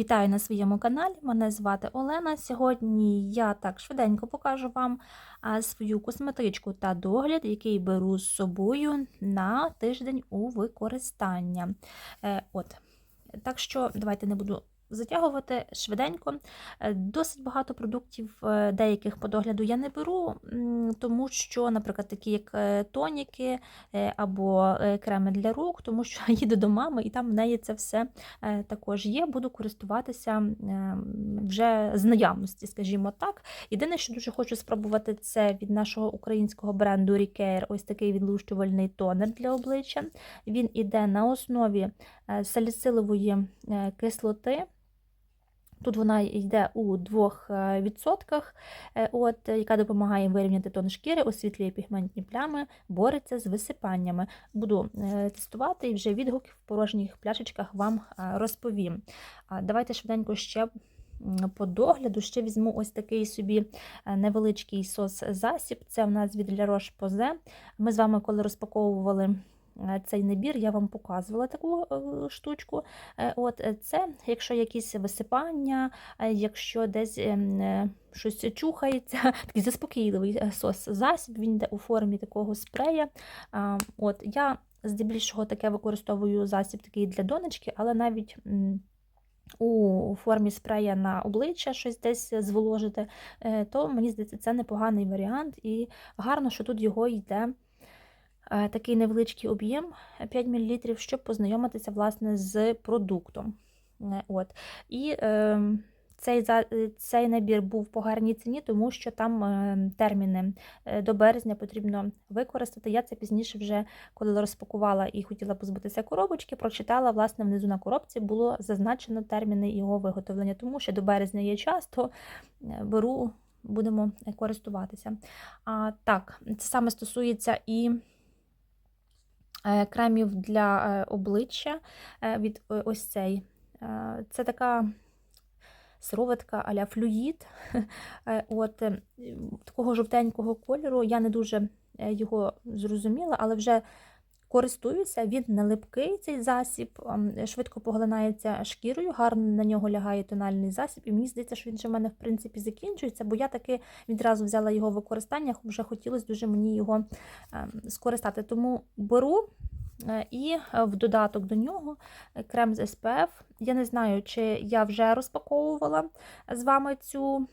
Вітаю на своєму каналі. Мене звати Олена. Сьогодні я так швиденько покажу вам свою косметичку та догляд, який беру з собою на тиждень у використання. Е, От. Так що давайте не буду затягувати швиденько. Е, Досить багато продуктів, е, деяких по догляду я не беру, тому що, наприклад, такі як е, тоніки або креми для рук, тому що їду до мами, і там в неї це все також є. Буду користуватися вже з наявності, скажімо так. Єдине, що дуже хочу спробувати, це від нашого українського бренду Recare, ось такий відлущувальний тонер для обличчя. Він іде на основі саліцилової е, кислоти. Тут вона йде у 2%, е, от, е, яка допомагає вирівняти тон шкіри, освітлює пігментні плями, бореться з висипаннями. Буду е, тестувати і вже відгуки в порожніх пляшечках вам розповім. Давайте швиденько ще по догляду ще візьму ось такий собі невеличкий сос-засіб. Це в нас від La Roche-Posay. Ми з вами, коли розпаковували цей набір, я вам показувала таку е, штучку. Е, От е, це, якщо якісь висипання, е, якщо десь ем, е, щось чухається, такий заспокійливий е, сос-засіб, він йде у формі такого спрея. От я здебільшого таке використовую засіб такий для донечки, але навіть. у формі спрея на обличчя щось десь зволожити, е, то мені здається, це непоганий варіант, і гарно, що тут його йде е, такий невеличкий об'єм 5 мл, щоб познайомитися власне з продуктом. Е, От. І е, цей, е, цей набір був по гарній ціні, тому що там е, терміни е, до березня потрібно використати. Я це пізніше вже, коли розпакувала і хотіла позбутися коробочки, прочитала, власне, внизу на коробці було зазначено терміни його виготовлення, тому що до березня є час, то е, беру, будемо е, користуватися. А, так, це саме стосується і е, кремів для е, обличчя е, від е, ось цей. Е, Це така сироватка а-ля флюїд. Е, От, е, такого жовтенького кольору. Я не дуже е, його зрозуміла, але вже користуюся. Він не липкий, цей засіб, ем, швидко поглинається шкірою, гарно на нього лягає тональний засіб, і мені здається, що він вже в мене в принципі закінчується, бо я таки відразу взяла його в використання, вже хотілося дуже мені його ем, скористати. Тому беру. Е, І е, в додаток до нього крем з SPF. Я не знаю, чи я вже розпаковувала з вами цю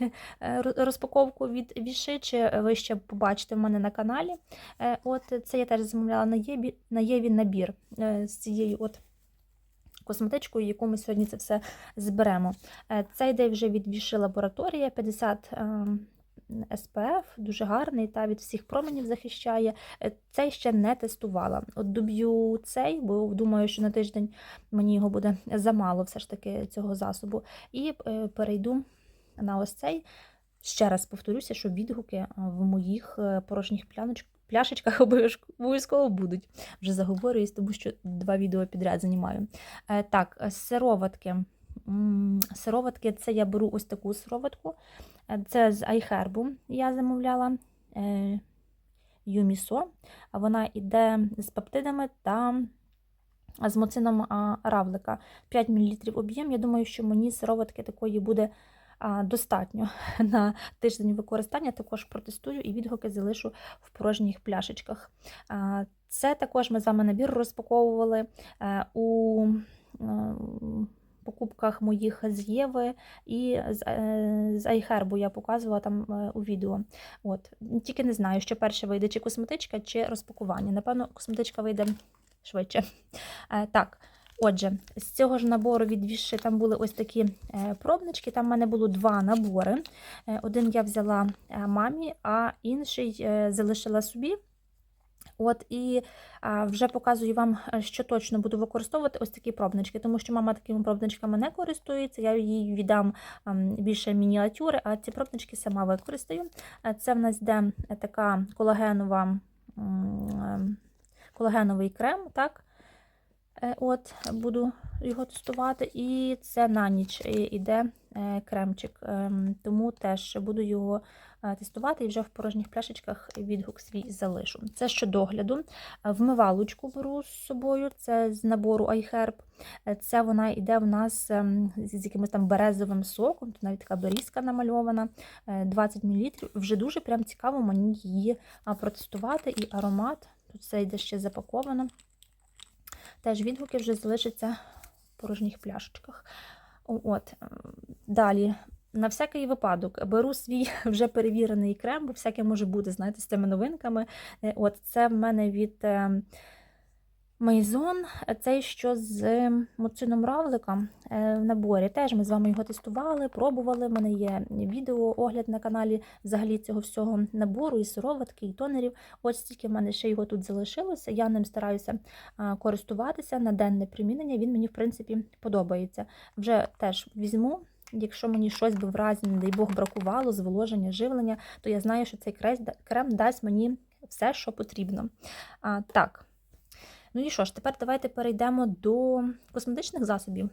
розпаковку від Віши, чи ви ще побачите в мене на каналі. Е, От це я теж замовляла на Єві, на Єві набір е, з цією от косметичкою, яку ми сьогодні це все зберемо. Е, Це йде вже від Віши лабораторія 50 ем, SPF, дуже гарний та від всіх променів захищає. Е, Цей ще не тестувала. От доб'ю цей, бо думаю, що на тиждень мені його буде замало все ж таки цього засобу. І е, перейду на ось цей. Ще раз повторюся, що відгуки е, в моїх е, порожніх пляшечках обов'язково будуть. Вже заговорююсь, тому що два відео підряд знімаю. Е, Так, сироватки. Сироватки це я беру ось таку сироватку. Це з iHerb я замовляла Юмісо. Вона йде з пептидами та з моцином равлика. 5 мл об'єм. Я думаю, що мені сироватки такої буде достатньо на тиждень використання. Також протестую і відгуки залишу в порожніх пляшечках. Це також ми з вами набір розпаковували е, у е, покупках моїх з Єви і з, е, iHerb я показувала там у відео. От. Тільки не знаю, що перше вийде, чи косметичка, чи розпакування. Напевно, косметичка вийде швидше. Так, отже, з цього ж набору від Віши там були ось такі е, пробнички. Там в мене було два набори. Е, Один я взяла е, мамі, а інший залишила собі. От і вже показую вам, що точно буду використовувати ось такі пробнички, тому що мама такими пробничками не користується. Я їй віддам ам, більше мініатюри, а ці пробнички сама використаю. Це в нас йде така колагенова, ем, колагеновий крем, так? Е, От, буду його тестувати. І це на ніч іде е, кремчик, ем, тому теж буду його е, тестувати і вже в порожніх пляшечках відгук свій залишу. Це що догляду. Вмивалочку беру з собою, це з набору iHerb. Це вона йде в нас ем, з якимось там березовим соком, тут навіть така берізка намальована, е, 20 мл. Вже дуже прям цікаво мені її протестувати. І аромат, тут все йде ще запаковано. Теж відгуки вже залишаться в порожніх пляшечках. От. е, Далі. На всякий випадок беру свій вже перевірений крем, бо всяке може бути, знаєте, з цими новинками. Е, От це в мене від е, Мейзон, цей що з моцином равлика е, в наборі. Теж ми з вами його тестували, пробували. У мене є відео, огляд на каналі взагалі цього всього набору, і сироватки, і тонерів. Ось стільки в мене ще його тут залишилося. Я ним стараюся користуватися на денне примінення. Він мені, в принципі, подобається. Вже теж візьму. Якщо мені щось би в разі, не дай Бог, бракувало, зволоження, живлення, то я знаю, що цей крем дасть мені все, що потрібно. А, так. Ну і що ж, тепер давайте перейдемо до косметичних засобів.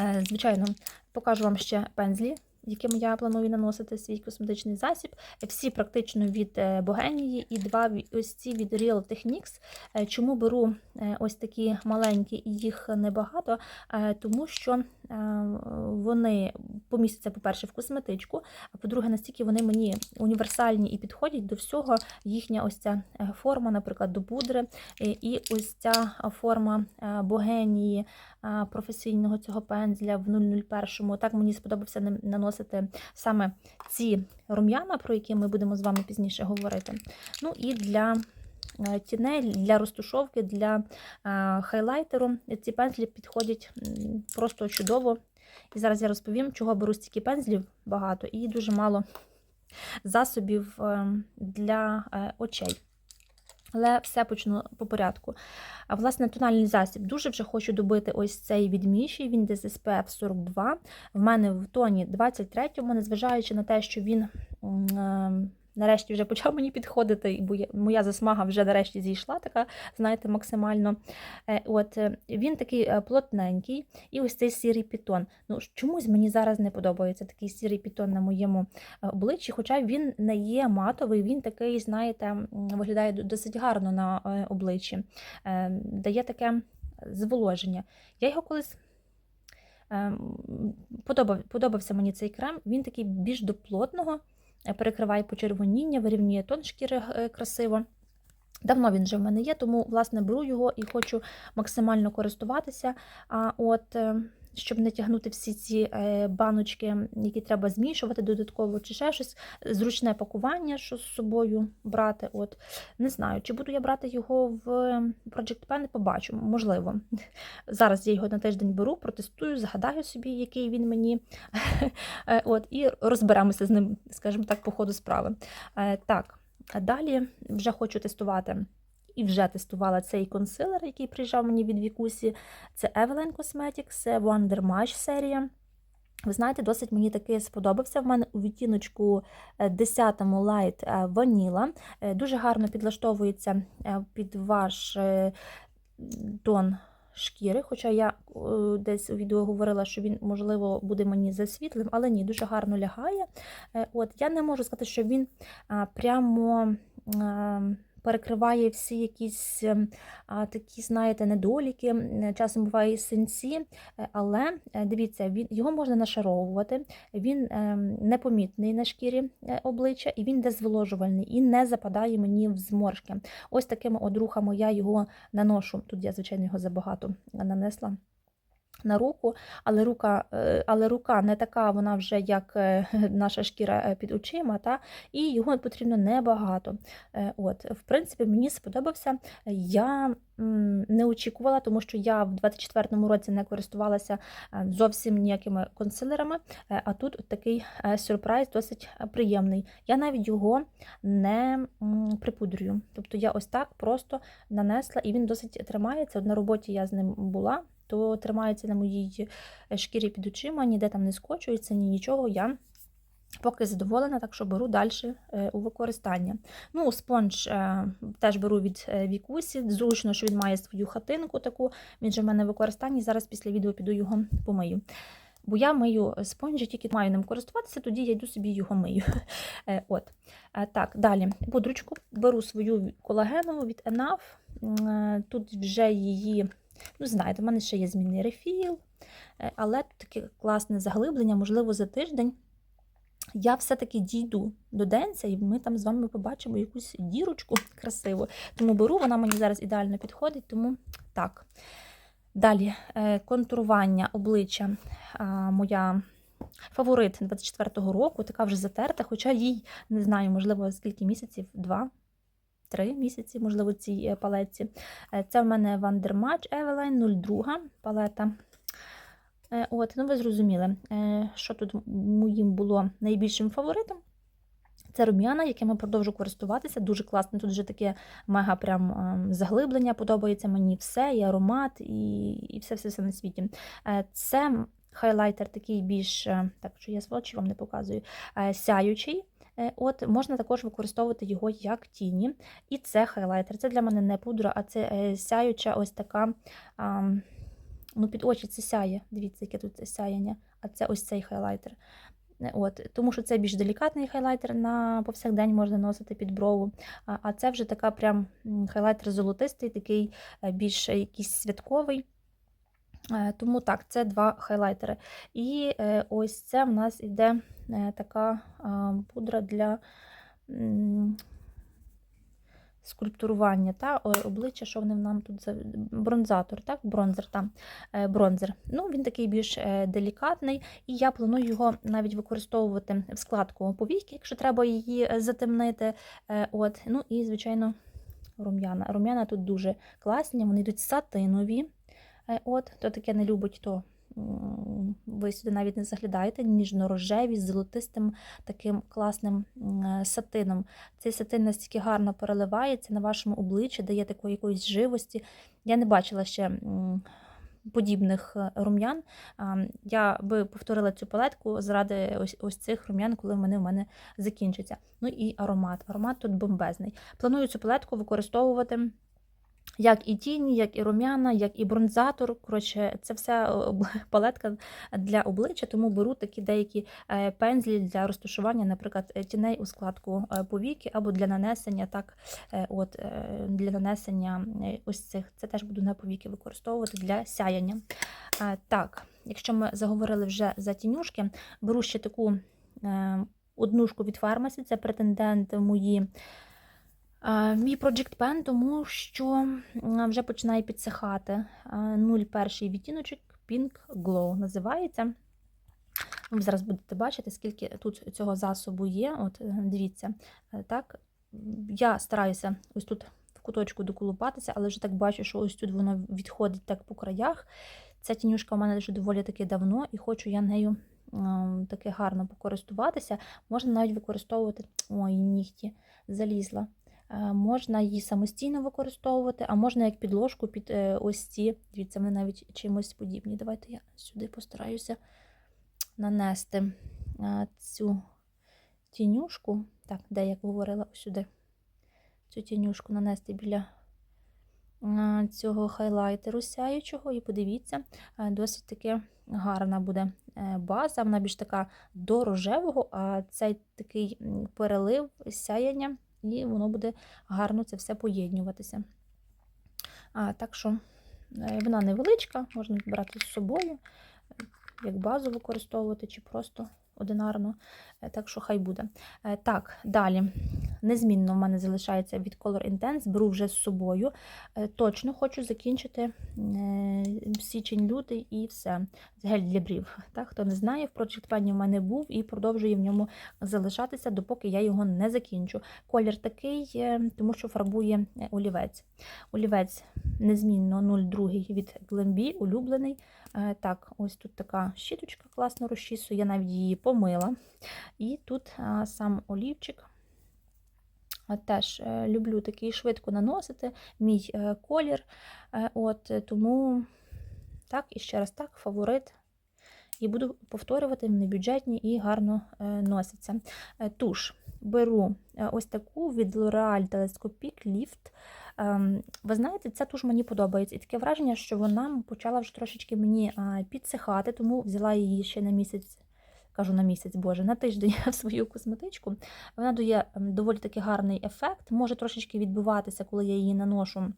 Е, Звичайно, покажу вам ще пензлі, якими я планую наносити свій косметичний засіб. Всі практично від е, Богенії і два ось ці від Real Techniques. Е, Чому беру е, ось такі маленькі і їх небагато? Е, Тому що е, вони помістяться, по-перше, в косметичку, а по-друге, настільки вони мені універсальні і підходять до всього. Їхня ось ця е, форма, наприклад, до пудри, е, і ось ця форма е, богенії е, професійного цього пензля в 001. Так мені сподобався наносити саме ці рум'яна, про які ми будемо з вами пізніше говорити. Ну і для е, тіней, для розтушовки, для е, хайлайтеру ці пензлі підходять просто чудово. І зараз я розповім, чого беру стільки пензлів багато і дуже мало засобів е, для е, очей. Але все почну по порядку. А власне, тональний засіб дуже вже хочу добити ось цей відміший. Він десь SPF 42. В мене в тоні 23-му, незважаючи на те, що він м, е, нарешті вже почав мені підходити, бо моя засмага вже нарешті зійшла, така, знаєте, максимально. Е, От е, він такий е, плотненький, і ось цей сірий пітон. Ну, чомусь мені зараз не подобається такий сірий пітон на моєму обличчі, хоча він не є матовий, він такий, знаєте, виглядає досить гарно на обличчі, дає таке зволоження. Я його колись. Подобав, подобався мені цей крем, він такий більш до плотного, перекриває почервоніння, вирівнює тон шкіри е, красиво. Давно він вже в мене є, тому власне беру його і хочу максимально користуватися. А от е, щоб не тягнути всі ці е, баночки, які треба змішувати додатково, чи ще щось, зручне пакування, що з собою брати. От не знаю, чи буду я брати його в Project Pen, побачу, можливо. Зараз я його на тиждень беру, протестую, згадаю собі, який він мені. Е, От, і розберемося з ним, скажімо так, по ходу справи. Е, Так. Далі вже хочу тестувати. І вже тестувала цей консилер, який приїжджав мені від Вікусі. Це Evelyn Cosmetics Wonder Mash серія. Ви знаєте, досить мені таки сподобався. В мене у відтіночку 10-му Light е, Vanilla. Е, Дуже гарно підлаштовується е, під ваш е, тон шкіри. Хоча я е, десь у відео говорила, що він, можливо, буде мені засвітлим, але ні, дуже гарно лягає. Е, От, Я не можу сказати, що він прямо. Перекриває всі якісь ем, такі, знаєте, недоліки, часом буває і синці, е, але е, дивіться, він, його можна нашаровувати, він ем, непомітний на шкірі е, обличчя, і він дезволожувальний, і не западає мені в зморшки. Ось такими от рухами я його наношу. Тут я, звичайно, його забагато нанесла. На руку, але рука, е, але рука не така, вона вже як е, наша шкіра е, під очима, та, і його потрібно небагато. От, в принципі, мені сподобався. Я не очікувала, тому що я в 24-му році не користувалася зовсім ніякими консилерами, а тут такий сюрприз досить приємний. Я навіть його не припудрюю. Тобто я ось так просто нанесла, і він досить тримається. От на роботі я з ним була то тримається на моїй е, шкірі під очима, ніде там не скочується, ні нічого. Я поки задоволена, так що беру далі у використання. Ну, спонж е, теж беру від е, Вікусі. Зручно, що він має свою хатинку таку. Він же в мене в використанні. Зараз після відео піду його помию. Бо я мию спонжі, тільки маю ним користуватися, тоді я йду собі його мию. Е, От. Е, Так, далі. Пудрочку беру свою колагенову від Enough. Е, Тут вже її, ну знаєте, в мене ще є змінний рефіл, е, але тут таке класне заглиблення, можливо, за тиждень. Я все-таки дійду до денця, і ми там з вами побачимо якусь дірочку красиву. Тому беру, вона мені зараз ідеально підходить, тому так. Далі е, контурування обличчя. Моя фаворит 24-го року, така вже затерта, хоча їй не знаю, можливо, скільки місяців, два. Три місяці, можливо, цій е, палетці. Е, Це в мене Вандермач Eveline 02 палета. Е, От, ну ви зрозуміли, що тут моїм було найбільшим фаворитом. Це рум'яна, якими продовжу користуватися. Дуже класно. Тут вже таке мега прям ем, заглиблення. Подобається мені все, і аромат, і, і все, все, все на світі. Це хайлайтер такий більш, так що я сволочі вам не показую, сяючий. Е, От можна також використовувати його як тіні. І це хайлайтер. Це для мене не пудра, а це е, сяюча ось така. Ну, під очі це сяє. Дивіться, яке тут сяяння. А це ось цей хайлайтер. Е, От, тому що це більш делікатний хайлайтер на повсякдень можна носити під брову. А, це вже така прям хайлайтер золотистий, такий більш якийсь святковий. Е, Тому так, це два хайлайтери. І е, ось це в нас іде е, така пудра для скульптурування та обличчя, що вони нам тут за бронзатор, так? Бронзер там. Бронзер. Ну, він такий більш делікатний, і я планую його навіть використовувати в складку повійки, якщо треба її затемнити. От. Ну і, звичайно, рум'яна. Рум'яна тут дуже класні, вони йдуть сатинові. Е, От, хто таке не любить, то ви сюди навіть не заглядаєте, ніжно-рожеві з золотистим таким класним е, сатином. Цей сатин настільки гарно переливається на вашому обличчі, дає такої якоїсь живості. Я не бачила ще подібних е, рум'ян. Я би повторила цю палетку заради ось, ось цих рум'ян, коли вони в мене закінчаться. Ну і аромат. Аромат тут бомбезний. Планую цю палетку використовувати. Як і тіні, як і рум'яна, як і бронзатор. Коротше, це все палетка для обличчя, тому беру такі деякі е, пензлі для розташування, наприклад, е, тіней у складку е, повіки або для нанесення, так, е, от, е, для нанесення е, ось цих. Це теж буду на повіки використовувати для сяяння. Е, Так, якщо ми заговорили вже за тінюшки, беру ще таку е, однушку від фармасі, це претендент мої. Мій Project Pen, тому що вже починає підсихати. Е, 01 відтіночок Pink Glow називається. Ви зараз будете бачити, скільки тут цього засобу є. От е, дивіться. Е, Так, я стараюся ось тут в куточку доколупатися, але вже так бачу, що ось тут воно відходить так по краях. Ця тінюшка у мене вже доволі таки давно, і хочу я нею таки гарно покористуватися. Можна навіть використовувати ой, нігті залізла. Е, Можна її самостійно використовувати, а можна як підложку під е, ось ці. Дивіться, вони навіть чимось подібні. Давайте я сюди постараюся нанести е, цю тінюшку. Так, де я говорила сюди. Цю тінюшку нанести біля цього хайлайтеру сяючого. І подивіться, досить таки гарна буде база. Вона більш така до рожевого, а цей такий перелив сяяння і воно буде гарно це все поєднюватися. А, так що е, вона невеличка, можна брати з собою, е, як базу використовувати, чи просто одинарно. Е, Так що хай буде. Е, Так, далі. Незмінно в мене залишається від Color Intense, беру вже з собою. Е, Точно хочу закінчити е, січень-лютий і все. Гель для брів. Так, хто не знає, в Project Pen в мене був і продовжує в ньому залишатися, допоки я його не закінчу. Колір такий, тому що фарбує олівець. Олівець незмінно 02 від Glambi, улюблений. Е, Так, ось тут така щіточка класно розчісує, я навіть її помила. І тут сам олівчик. Теж е, люблю такий швидко наносити, мій е, колір. Е, От, е, тому так, і ще раз так, фаворит. І буду повторювати, вони бюджетні і гарно е, носяться. Е, Туш беру е, ось таку від L'Oreal Telescopic Lift. Ем, Ви знаєте, ця туш мені подобається. І таке враження, що вона почала вже трошечки мені підсихати, тому взяла її ще на місяць. Кажу на місяць, боже, на тиждень в свою косметичку. Вона дає ем, доволі таки гарний ефект. Може трошечки відбиватися, коли я її наношу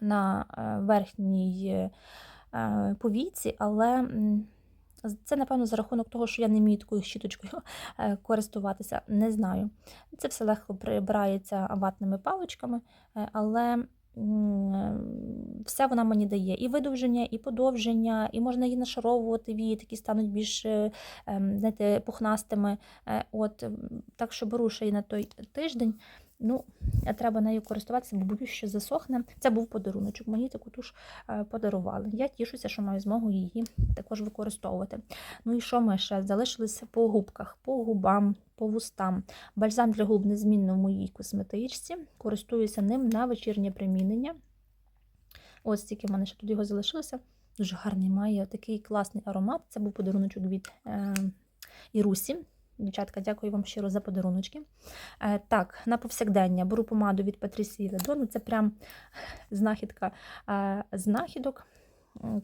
на е, верхній е, повіці, але це, напевно, за рахунок того, що я не вмію такою щіточкою е, користуватися, не знаю. Це все легко прибирається ватними паличками, е, але е, все вона мені дає. І видовження, і подовження, і можна її нашаровувати, вії такі стануть більш ем, знаєте, пухнастими. От, так що беру ще й на той тиждень. Ну, е, треба нею користуватися, бо боюсь, що засохне. Це був подаруночок. Мені таку туш е, подарували. Я тішуся, що маю змогу її також використовувати. Ну і що ми ще? Залишилися по губках, по губам, по вустам. Бальзам для губ незмінно в моїй косметичці. Користуюся ним на вечірнє примінення. Ось стільки в мене ще тут його залишилося. Дуже гарний має такий класний аромат. Це був подаруночок від е, Ірусі. Дівчатка, дякую вам щиро за подаруночки. Е, так, на повсякдення беру помаду від Патрісії Ледону. Це прям знахідка е, знахідок.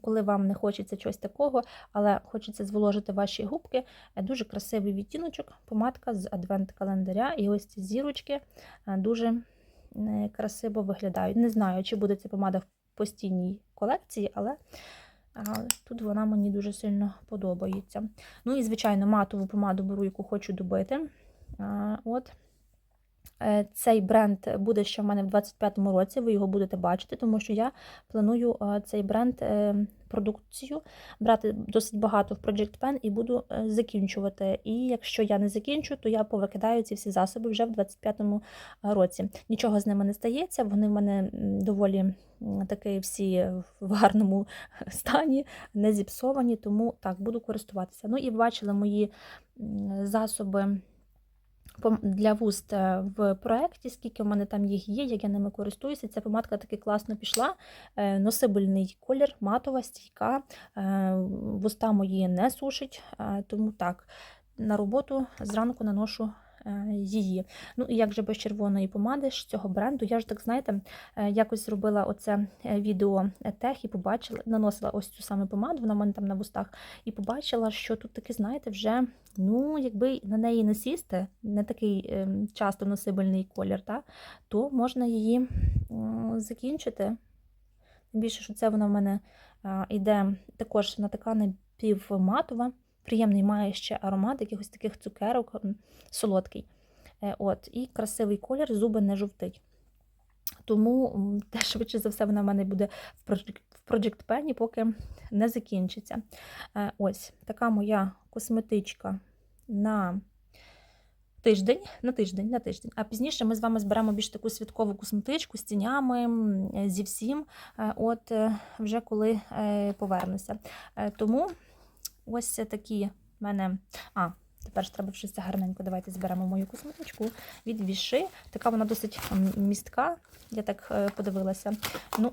Коли вам не хочеться чогось такого, але хочеться зволожити ваші губки. Е, Дуже красивий відтіночок, помадка з адвент-календаря. І ось ці зірочки дуже красиво виглядають. Не знаю, чи буде ця помада в постійній колекції, але а, тут вона мені дуже сильно подобається. Ну і, звичайно, матову помаду беру, яку хочу добити. От. Е, Цей бренд буде ще в мене в 25-му році, ви його будете бачити, тому що я планую е, цей бренд е, продукцію брати досить багато в Project Pen і буду закінчувати. І якщо я не закінчу, то я повикидаю ці всі засоби вже в 25-му році. Нічого з ними не стається, вони в мене доволі м, таки всі в гарному стані, не зіпсовані, тому так, буду користуватися. Ну і бачили мої засоби для вуст е, в проєкті, скільки в мене там їх є, як я ними користуюся. Ця помадка таки класно пішла. Е, Носибельний колір, матова, стійка. Е, Вуста мої не сушить, тому так, на роботу зранку наношу її. Ну і як же без червоної помади ж цього бренду, я ж так, знаєте, е, якось зробила оце е, відео е, тех і побачила, наносила ось цю саме помаду, вона в мене там на вустах, і побачила, що тут таки, знаєте, вже Ну, якби на неї не сісти, не такий часто носибельний колір, та, то можна її закінчити. Більше, що це вона в мене йде також на така напівматова, приємний має ще аромат якихось таких цукерок, солодкий. Е, От, і красивий колір, зуби не жовтить. Тому те, швидше за все, вона в мене буде в Project, в Pen, поки не закінчиться. Е, Ось така моя косметичка на тиждень, на тиждень, на тиждень. А пізніше ми з вами зберемо більш таку святкову косметичку з тінями, зі всім, е, от вже коли повернуся. Тому ось такі в мене. А, тепер ж треба щось гарненько. Давайте зберемо мою косметичку від віши. Така вона досить містка, я так е, подивилася. Ну,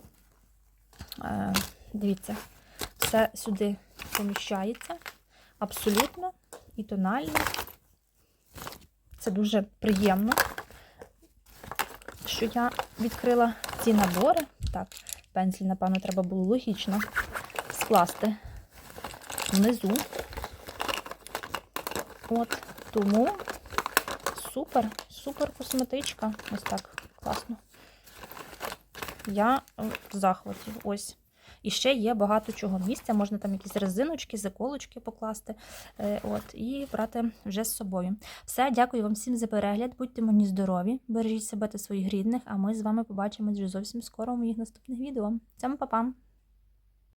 е, дивіться, все сюди поміщається абсолютно і тонально. Це дуже приємно, що я відкрила ці набори. Так, пензлі, напевно, треба було логічно скласти внизу. От, тому супер, супер косметичка. Ось так класно. Я в захваті. Ось. І ще є багато чого місця, можна там якісь резиночки, заколочки покласти е, от, і брати вже з собою. Все, дякую вам всім за перегляд. Будьте мені здорові, бережіть себе та своїх рідних, а ми з вами побачимось вже зовсім скоро в моїх наступних відео. Всім па-па!